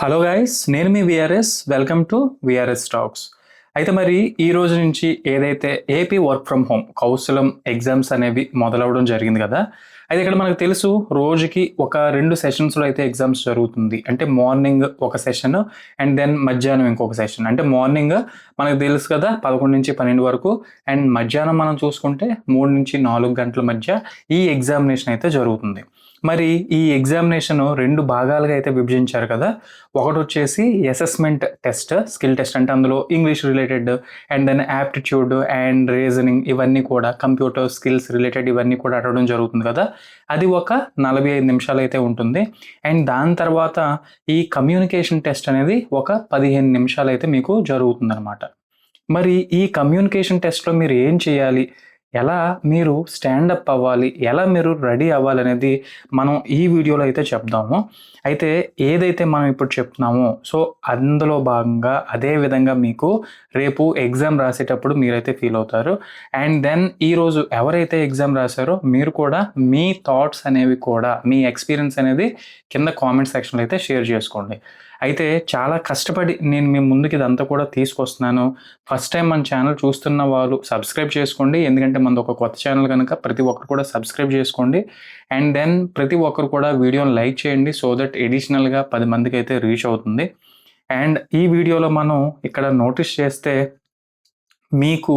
Hello guys నేను మీ VRS welcome to VRS talks అయితే మరి ఈ రోజు నుంచి ఏదైతే ఏపీ వర్క్ ఫ్రమ్ హోమ్ కౌశలం ఎగ్జామ్స్ అనేవి మొదలవడం జరిగింది కదా అయితే ఇక్కడ మనకు తెలుసు రోజుకి ఒక రెండు సెషన్స్లో అయితే ఎగ్జామ్స్ జరుగుతుంది. అంటే మార్నింగ్ ఒక సెషన్ అండ్ దెన్ మధ్యాహ్నం ఇంకొక సెషన్ అంటే మార్నింగ్ మనకు తెలుసు కదా పదకొండు నుంచి పన్నెండు వరకు అండ్ మధ్యాహ్నం మనం చూసుకుంటే మూడు నుంచి నాలుగు గంటల మధ్య ఈ ఎగ్జామినేషన్ అయితే జరుగుతుంది. మరి ఈ ఎగ్జామినేషన్ రెండు భాగాలుగా అయితే విభజించారు కదా. ఒకటి వచ్చేసి అసెస్మెంట్ టెస్ట్ స్కిల్ టెస్ట్ అంటే అందులో English related and then aptitude and reasoning ఇవన్నీ కూడా కంప్యూటర్ స్కిల్స్ రిలేటెడ్ ఇవన్నీ కూడా అడగడం జరుగుతుంది కదా. అది ఒక నలభై ఐదు నిమిషాలు అయితే ఉంటుంది. అండ్ దాని తర్వాత ఈ కమ్యూనికేషన్ టెస్ట్ అనేది ఒక పదిహేను నిమిషాలు అయితే మీకు జరుగుతుంది మరి ఈ కమ్యూనికేషన్ టెస్ట్లో మీరు ఏం చేయాలి? ఎలా మీరు స్టాండప్ అవ్వాలి ఎలా మీరు రెడీ అవ్వాలి అనేది మనం ఈ వీడియోలో అయితే చెప్దాము. అయితే ఏదైతే మనం ఇప్పుడు చెప్తున్నామో సో అందులో భాగంగా అదే విధంగా మీకు రేపు ఎగ్జామ్ రాసేటప్పుడు మీరైతే ఫీల్ అవుతారు. అండ్ దెన్ ఈరోజు ఎవరైతే ఎగ్జామ్ రాశారో మీరు కూడా మీ థాట్స్ అనేవి కూడా మీ ఎక్స్పీరియన్స్ అనేది కింద కామెంట్ సెక్షన్లో అయితే షేర్ చేసుకోండి. అయితే చాలా కష్టపడి నేను మీ ముందుకి ఇదంతా కూడా తీసుకొస్తున్నాను. ఫస్ట్ టైం మన ఛానల్ చూస్తున్న వాళ్ళు సబ్స్క్రైబ్ చేసుకోండి. ఎందుకంటే మనది ఒక కొత్త ఛానల్ కనుక ప్రతి ఒక్కరు కూడా సబ్స్క్రైబ్ చేసుకోండి. అండ్ దెన్ ప్రతి ఒక్కరు కూడా వీడియోని లైక్ చేయండి సో దట్ ఎడిషనల్గా పది మందికి అయితే రీచ్ అవుతుంది. అండ్ ఈ వీడియోలో మనం ఇక్కడ నోటీస్ చేస్తే మీకు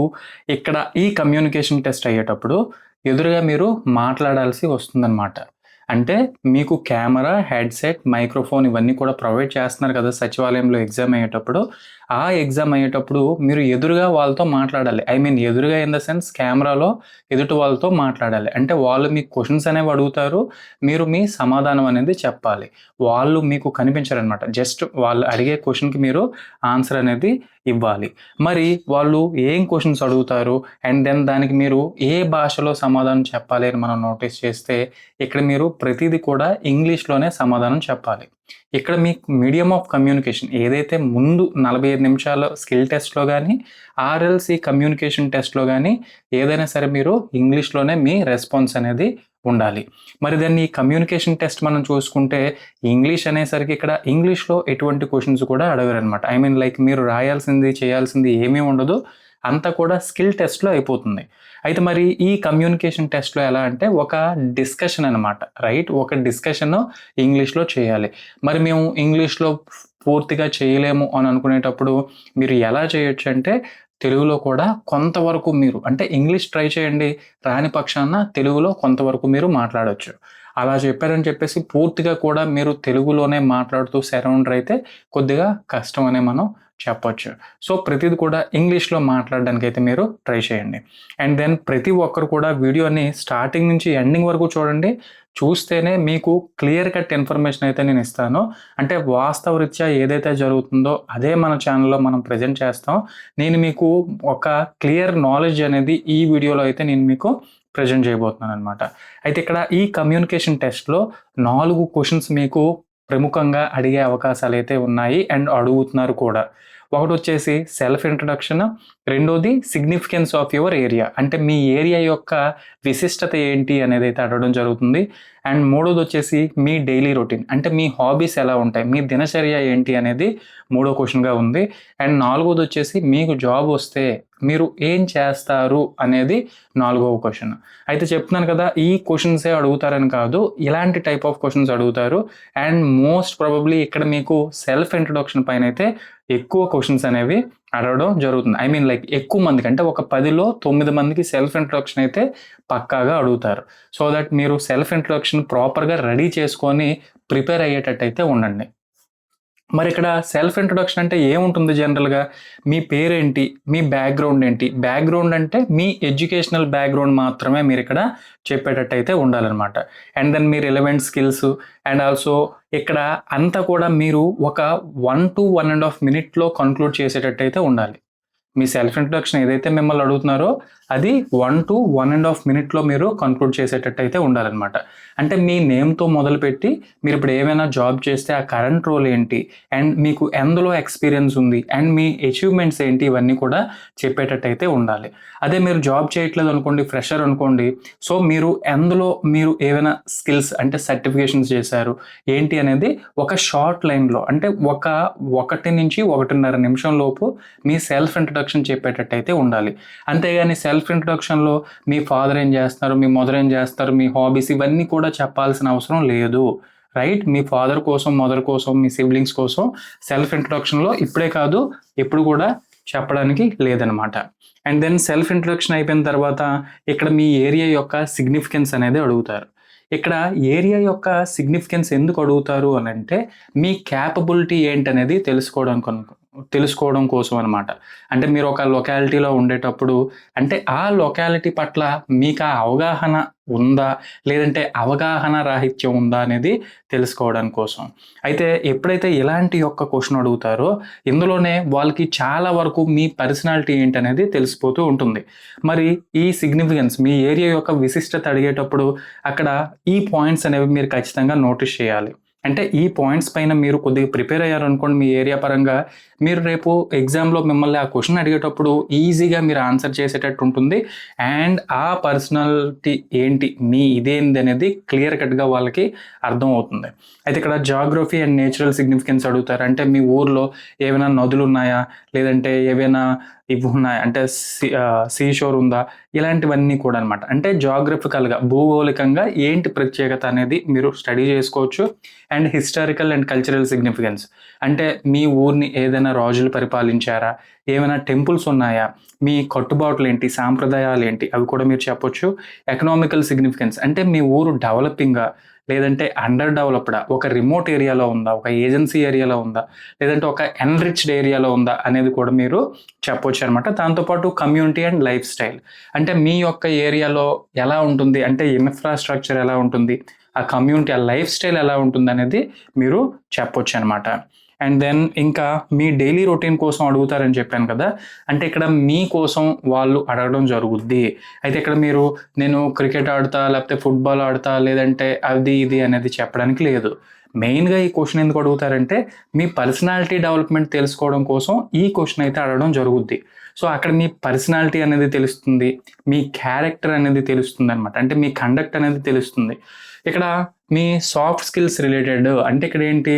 ఇక్కడ ఈ కమ్యూనికేషన్ టెస్ట్ అయ్యేటప్పుడు ఎదురుగా మీరు మాట్లాడాల్సి వస్తుందన్నమాట. అంటే మీకు కెమెరా హెడ్సెట్ మైక్రోఫోన్ ఇవన్నీ కూడా ప్రొవైడ్ చేస్తున్నారు కదా సచివాలయంలో ఎగ్జామ్ అయ్యేటప్పుడు. ఆ ఎగ్జామ్ అయ్యేటప్పుడు మీరు ఎదురుగా వాళ్ళతో మాట్లాడాలి. ఐ మీన్ ఎదురుగా ఇన్ ద సెన్స్ కెమెరాలో ఎదుటి వాళ్ళతో మాట్లాడాలి. అంటే వాళ్ళు మీకు క్వశ్చన్స్ అనేవి అడుగుతారు. మీరు మీ సమాధానం అనేది చెప్పాలి. వాళ్ళు మీకు కనిపించారనమాట జస్ట్ వాళ్ళు అడిగే క్వశ్చన్కి మీరు ఆన్సర్ అనేది ఇవ్వాలి. మరి వాళ్ళు ఏం క్వశ్చన్స్ అడుగుతారు? అండ్ దెన్ దానికి మీరు ఏ భాషలో సమాధానం చెప్పాలి అని మనం నోటీస్ చేస్తే ఇక్కడ మీరు ప్రతిదీ కూడా ఇంగ్లీష్లోనే సమాధానం చెప్పాలి. ఇక్కడ మీ మీడియం ఆఫ్ కమ్యూనికేషన్ ఏదైతే ముందు నలభై ఐదు నిమిషాల స్కిల్ టెస్ట్లో కానీ ఆర్ఎల్సి కమ్యూనికేషన్ టెస్ట్లో కానీ ఏదైనా సరే మీరు ఇంగ్లీష్లోనే మీ రెస్పాన్స్ అనేది ఉండాలి. మరి దాన్ని కమ్యూనికేషన్ టెస్ట్ మనం చూసుకుంటే ఇంగ్లీష్ అనేసరికి ఇక్కడ ఇంగ్లీష్లో ఎటువంటి క్వశ్చన్స్ కూడా అడగరు అనమాట ఐ మీన్ లైక్ మీరు రాయాల్సింది చేయాల్సింది ఏమీ ఉండదు. అంతా కూడా స్కిల్ టెస్ట్లో అయిపోతుంది. అయితే మరి ఈ కమ్యూనికేషన్ టెస్ట్లో ఎలా అంటే ఒక డిస్కషన్ అనమాట రైట్ ఒక డిస్కషన్ ఇంగ్లీష్లో చేయాలి. మరి మేము ఇంగ్లీష్లో పూర్తిగా చేయలేము అని అనుకునేటప్పుడు మీరు ఎలా చేయొచ్చు అంటే తెలుగులో కూడా కొంతవరకు మీరు అంటే ఇంగ్లీష్ ట్రై చేయండి రాని పక్షాన తెలుగులో కొంతవరకు మీరు మాట్లాడవచ్చు అలా చెప్పారని చెప్పేసి పూర్తిగా కూడా మీరు తెలుగులోనే మాట్లాడుతూ సరౌండర్ అయితే కొద్దిగా కష్టం అనే మనం చెప్పొచ్చు. సో ప్రతిది కూడా ఇంగ్లీష్లో మాట్లాడడానికి అయితే మీరు ట్రై చేయండి. అండ్ దెన్ ప్రతి ఒక్కరు కూడా వీడియోని స్టార్టింగ్ నుంచి ఎండింగ్ వరకు చూడండి. చూస్తేనే మీకు క్లియర్ కట్ ఇన్ఫర్మేషన్ అయితే నేను ఇస్తాను. అంటే వాస్తవ రీత్యా ఏదైతే జరుగుతుందో అదే మన ఛానల్లో మనం ప్రజెంట్ చేస్తాం. నేను మీకు ఒక క్లియర్ నాలెడ్జ్ అనేది ఈ వీడియోలో అయితే నేను మీకు ప్రజెంట్ చేయబోతున్నాను అనమాట అయితే ఇక్కడ ఈ కమ్యూనికేషన్ టెస్ట్లో నాలుగు క్వశ్చన్స్ మీకు ప్రముఖంగా అడిగే అవకాశాలు అయితే ఉన్నాయి అండ్ అడుగుతున్నారు కూడా. ఒకటి వచ్చేసి సెల్ఫ్ ఇంట్రడక్షన్ రెండోది సిగ్నిఫికెన్స్ ఆఫ్ యువర్ ఏరియా అంటే మీ ఏరియా యొక్క విశిష్టత ఏంటి అనేది అయితే అడగడం జరుగుతుంది. అండ్ మూడోది వచ్చేసి మీ డైలీ రొటీన్ అంటే మీ హాబీస్ ఎలా ఉంటాయి మీ దినచర్య ఏంటి అనేది మూడో క్వశ్చన్గా ఉంది. అండ్ నాలుగోది వచ్చేసి మీకు జాబ్ వస్తే మీరు ఏం చేస్తారు అనేది నాలుగవ క్వశ్చన్. అయితే చెప్తున్నాను కదా ఈ క్వశ్చన్సే అడుగుతారని కాదు ఇలాంటి టైప్ ఆఫ్ క్వశ్చన్స్ అడుగుతారు. అండ్ మోస్ట్ ప్రాబబ్లీ ఇక్కడ మీకు సెల్ఫ్ ఇంట్రొడక్షన్ పైన అయితే ఎక్కువ క్వశ్చన్స్ అనేవి అడగడం జరుగుతుంది. ఐ మీన్ లైక్ ఎక్కువ మందికి అంటే ఒక పదిలో తొమ్మిది మందికి సెల్ఫ్ ఇంట్రొడక్షన్ అయితే పక్కాగా అడుగుతారు. సో దట్ మీరు సెల్ఫ్ ఇంట్రొడక్షన్ ప్రాపర్గా రెడీ చేసుకొని ప్రిపేర్ అయ్యేటట్టు అయితే ఉండండి. మరి ఇక్కడ సెల్ఫ్ ఇంట్రొడక్షన్ అంటే ఏముంటుంది జనరల్గా మీ పేరేంటి? మీ బ్యాక్గ్రౌండ్ ఏంటి? బ్యాక్గ్రౌండ్ అంటే మీ ఎడ్యుకేషనల్ బ్యాక్గ్రౌండ్ మాత్రమే మీరు ఇక్కడ చెప్పేటట్టు అయితే ఉండాలన్నమాట. అండ్ దెన్ మీ రిలవెంట్ స్కిల్స్ అండ్ ఆల్సో ఇక్కడ అంతా కూడా మీరు ఒక one to one and half మినిట్లో కన్క్లూడ్ చేసేటట్టు అయితే ఉండాలి. మీ సెల్ఫ్ ఇంట్రొడక్షన్ ఏదైతే మిమ్మల్ని అడుగుతున్నారో అది one to one and half మినిట్లో మీరు కన్క్లూడ్ చేసేటట్టు అయితే ఉండాలన్నమాట. అంటే మీ నేమ్తో మొదలుపెట్టి మీరు ఇప్పుడు ఏమైనా జాబ్ చేస్తే ఆ కరెంట్ రోల్ ఏంటి అండ్ మీకు ఎందులో ఎక్స్పీరియన్స్ ఉంది అండ్ మీ అచీవ్మెంట్స్ ఏంటి ఇవన్నీ కూడా చెప్పేటట్టు అయితే ఉండాలి. అదే మీరు జాబ్ చేయట్లేదు అనుకోండి ఫ్రెషర్ అనుకోండి సో మీరు ఎందులో మీరు ఏమైనా స్కిల్స్ అంటే సర్టిఫికేషన్స్ చేశారు ఏంటి అనేది ఒక షార్ట్ లైన్లో అంటే ఒక ఒకటి నుంచి ఒకటిన్నర నిమిషం లోపు మీ సెల్ఫ్ ఇంట్రడక్షన్ చెప్పేటట్టు అయితే ఉండాలి. అంతేగాని సెల్ఫ్ ఇంట్రొడక్షన్లో మీ ఫాదర్ ఏం చేస్తున్నారు మీ మదర్ ఏం చేస్తారు మీ హాబీస్ ఇవన్నీ కూడా చెప్పాల్సిన అవసరం లేదు. రైట్ మీ ఫాదర్ కోసం మదర్ కోసం మీ సిబ్లింగ్స్ కోసం సెల్ఫ్ ఇంట్రడక్షన్లో ఇప్పుడే కాదు ఎప్పుడు కూడా చెప్పడానికి లేదనమాట అండ్ దెన్ సెల్ఫ్ ఇంట్రొడక్షన్ అయిపోయిన తర్వాత ఇక్కడ మీ ఏరియా యొక్క సిగ్నిఫికెన్స్ అనేది అడుగుతారు. ఇక్కడ ఏరియా యొక్క సిగ్నిఫికెన్స్ ఎందుకు అడుగుతారు అని అంటే మీ క్యాపబిలిటీ ఏంటనేది తెలుసుకోవడానికి అనుకో తెలుసుకోవడం కోసం అనమాట అంటే మీరు ఒక లొకాలిటీలో ఉండేటప్పుడు అంటే ఆ లొకాలిటీ పట్ల మీకు ఆ అవగాహన ఉందా? లేదంటే అవగాహన రాహిత్యం ఉందా అనేది తెలుసుకోవడం కోసం. అయితే ఎప్పుడైతే ఇలాంటి యొక్క క్వశ్చన్ అడుగుతారో ఇందులోనే వాళ్ళకి చాలా వరకు మీ పర్సనాలిటీ ఏంటనేది తెలిసిపోతూ ఉంటుంది. మరి ఈ సిగ్నిఫికెన్స్ మీ ఏరియా యొక్క విశిష్టత అడిగేటప్పుడు అక్కడ ఈ పాయింట్స్ అనేవి మీరు ఖచ్చితంగా నోటీస్ చేయాలి. అంటే ఈ పాయింట్స్ పైన మీరు కొద్దిగా ప్రిపేర్ అయ్యారనుకోండి మీ ఏరియా పరంగా మీరు రేపు ఎగ్జామ్లో మిమ్మల్ని ఆ క్వశ్చన్ అడిగేటప్పుడు ఈజీగా మీరు ఆన్సర్ చేసేటట్టు ఉంటుంది. అండ్ ఆ పర్సనాలిటీ ఏంటి మీ ఇదేంది అనేది క్లియర్ కట్గా వాళ్ళకి అర్థం అవుతుంది అయితే ఇక్కడ జాగ్రఫీ అండ్ నేచురల్ సిగ్నిఫికెన్స్ అడుగుతారు. అంటే మీ ఊర్లో ఏమైనా నదులు ఉన్నాయా? లేదంటే ఏవైనా ఇవి ఉన్నాయి అంటే సీషోర్ ఉందా? ఇలాంటివన్నీ కూడా అనమాట అంటే జాగ్రఫికల్గా భూగోళికంగా ఏంటి ప్రత్యేకత అనేది మీరు స్టడీ చేసుకోవచ్చు. And historical and cultural significance. అంటే మీ ఊరిని ఏదైనా రాజులు పరిపాలించారా? ఏమైనా టెంపుల్స్ ఉన్నాయా? మీ కట్టుబాట్లు ఏంటి సాంప్రదాయాలు ఏంటి అవి కూడా మీరు చెప్పొచ్చు. Economical significance. అంటే మీ ఊరు డెవలపింగ్గా లేదంటే అండర్ డెవలప్డా ఒక రిమోట్ ఏరియాలో ఉందా? ఒక ఏజెన్సీ ఏరియాలో ఉందా? లేదంటే ఒక ఎన్రిచ్డ్ ఏరియాలో ఉందా? అనేది కూడా మీరు చెప్పొచ్చు అనమాట దాంతోపాటు కమ్యూనిటీ అండ్ లైఫ్ స్టైల్ అంటే మీ యొక్క ఏరియాలో ఎలా ఉంటుంది? అంటే ఇన్ఫ్రాస్ట్రక్చర్ ఎలా ఉంటుంది? ఆ కమ్యూనిటీ ఆ లైఫ్ స్టైల్ ఎలా ఉంటుంది అనేది మీరు చెప్పొచ్చు అనమాట అండ్ దెన్ ఇంకా మీ డైలీ రొటీన్ కోసం అడుగుతారని చెప్పాను కదా. అంటే ఇక్కడ మీ కోసం వాళ్ళు అడగడం జరుగుద్ది. అయితే ఇక్కడ మీరు నేను క్రికెట్ ఆడతా లేకపోతే ఫుట్బాల్ ఆడతా లేదంటే అది ఇది అనేది చెప్పడానికి లేదు. మెయిన్గా ఈ క్వశ్చన్ ఎందుకు అడుగుతారంటే మీ పర్సనాలిటీ డెవలప్మెంట్ తెలుసుకోవడం కోసం ఈ క్వశ్చన్ అయితే అడగడం జరుగుద్ది. సో అక్కడ మీ పర్సనాలిటీ అనేది తెలుస్తుంది మీ క్యారెక్టర్ అనేది తెలుస్తుంది అనమాట అంటే మీ కండక్ట్ అనేది తెలుస్తుంది. ఇక్కడ మీ సాఫ్ట్ స్కిల్స్ రిలేటెడ్ అంటే ఇక్కడ ఏంటి?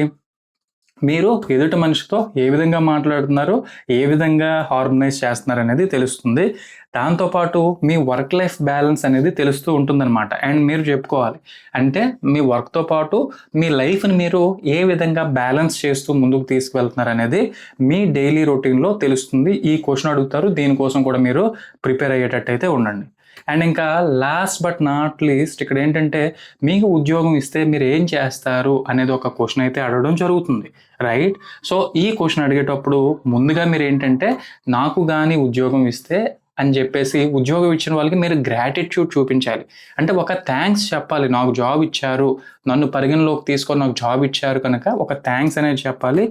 మీరు ఎదుటి మనిషితో ఏ విధంగా మాట్లాడుతున్నారు ఏ విధంగా హార్మనైజ్ చేస్తున్నారు అనేది తెలుస్తుంది. దాంతోపాటు మీ వర్క్ లైఫ్ బ్యాలెన్స్ అనేది తెలుస్తూ ఉంటుందన్నమాట. అండ్ మీరు చెప్పుకోవాలి. అంటే మీ వర్క్తో పాటు మీ లైఫ్ని మీరు ఏ విధంగా బ్యాలెన్స్ చేస్తూ ముందుకు తీసుకువెళ్తున్నారు అనేది మీ డైలీ రొటీన్లో తెలుస్తుంది. ఈ క్వశ్చన్ అడుగుతారు. దీనికోసం కూడా మీరు ప్రిపేర్ అయ్యేటట్టయితే ఉండండి. అండ్ ఇంకా లాస్ట్ బట్ నాట్ లీస్ట్ ఇక్కడ ఏంటంటే మీకు ఉద్యోగం ఇస్తే మీరు ఏం చేస్తారు అనేది ఒక క్వశ్చన్ అయితే అడగడం జరుగుతుంది రైట్ సో ఈ క్వశ్చన్ అడిగేటప్పుడు ముందుగా మీరు ఏంటంటే నాకు కానీ ఉద్యోగం ఇస్తే అని చెప్పేసి ఉద్యోగం ఇచ్చిన వాళ్ళకి మీరు గ్రాటిట్యూడ్ చూపించాలి. అంటే ఒక థ్యాంక్స్ చెప్పాలి నాకు జాబ్ ఇచ్చారు నన్ను పరిగణలోకి తీసుకొని నాకు జాబ్ ఇచ్చారు కనుక ఒక థ్యాంక్స్ అనేది చెప్పాలి.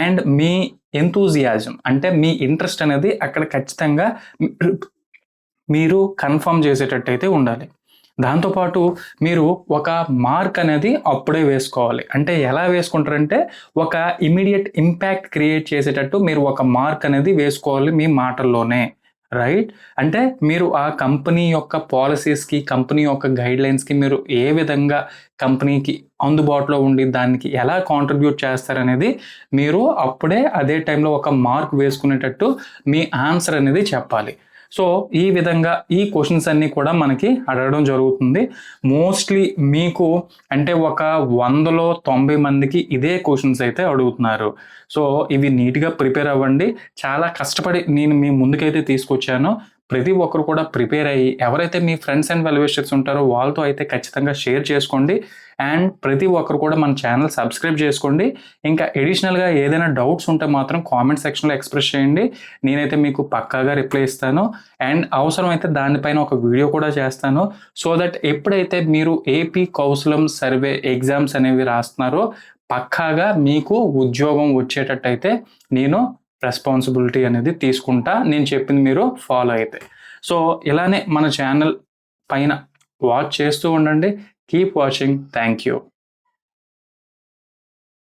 అండ్ మీ ఎంతూజియాజం అంటే మీ ఇంట్రెస్ట్ అనేది అక్కడ ఖచ్చితంగా మీరు కన్ఫర్మ్ చేసేటట్టయితే ఉండాలి. దాంతోపాటు మీరు ఒక మార్క్ అనేది అప్పుడే వేసుకోవాలి. అంటే ఎలా వేసుకుంటారంటే ఒక ఇమీడియట్ ఇంపాక్ట్ క్రియేట్ చేసేటట్టు మీరు ఒక మార్క్ అనేది వేసుకోవాలి మీ మాటల్లోనే. రైట్? అంటే మీరు ఆ కంపెనీ యొక్క పాలసీస్కి కంపెనీ యొక్క గైడ్లైన్స్కి మీరు ఏ విధంగా కంపెనీకి అందుబాటులో ఉండి దానికి ఎలా కాంట్రిబ్యూట్ చేస్తారనేది మీరు అప్పుడే అదే టైంలో ఒక మార్క్ వేసుకునేటట్టు మీ ఆన్సర్ అనేది చెప్పాలి. సో ఈ విధంగా ఈ క్వశ్చన్స్ అన్నీ కూడా మనకి అడగడం జరుగుతుంది. మోస్ట్లీ మీకు అంటే ఒక వందలో తొంభై మందికి ఇదే క్వశ్చన్స్ అయితే అడుగుతున్నారు. సో ఇవి నీట్గా ప్రిపేర్ అవ్వండి. చాలా కష్టపడి నేను మీ ముందుకైతే తీసుకొచ్చాను. ప్రతి ఒక్కరు కూడా ప్రిపేర్ అయ్యి ఎవరైతే మీ ఫ్రెండ్స్ అండ్ వెల్విషర్స్ ఉంటారో వాళ్ళతో అయితే ఖచ్చితంగా షేర్ చేసుకోండి. అండ్ ప్రతి ఒక్కరు కూడా మన ఛానల్ సబ్స్క్రైబ్ చేసుకోండి. ఇంకా ఎడిషనల్గా ఏదైనా డౌట్స్ ఉంటే మాత్రం కామెంట్ సెక్షన్లో ఎక్స్ప్రెస్ చేయండి. నేనైతే మీకు పక్కాగా రిప్లై ఇస్తాను. అండ్ అవసరమైతే దానిపైన ఒక వీడియో కూడా చేస్తాను. సో దట్ ఎప్పుడైతే మీరు ఏపీ కౌశలం సర్వే ఎగ్జామ్స్ అనేవి రాస్తున్నారో పక్కాగా మీకు ఉద్యోగం వచ్చేటట్టయితే నేను రెస్పాన్సిబిలిటీ అనేది తీసుకుంటా. నేను చెప్పింది మీరు ఫాలో అయితే. సో ఇలానే మన ఛానల్ పైన వాచ్ చేస్తూ ఉండండి. Keep watching. Thank you.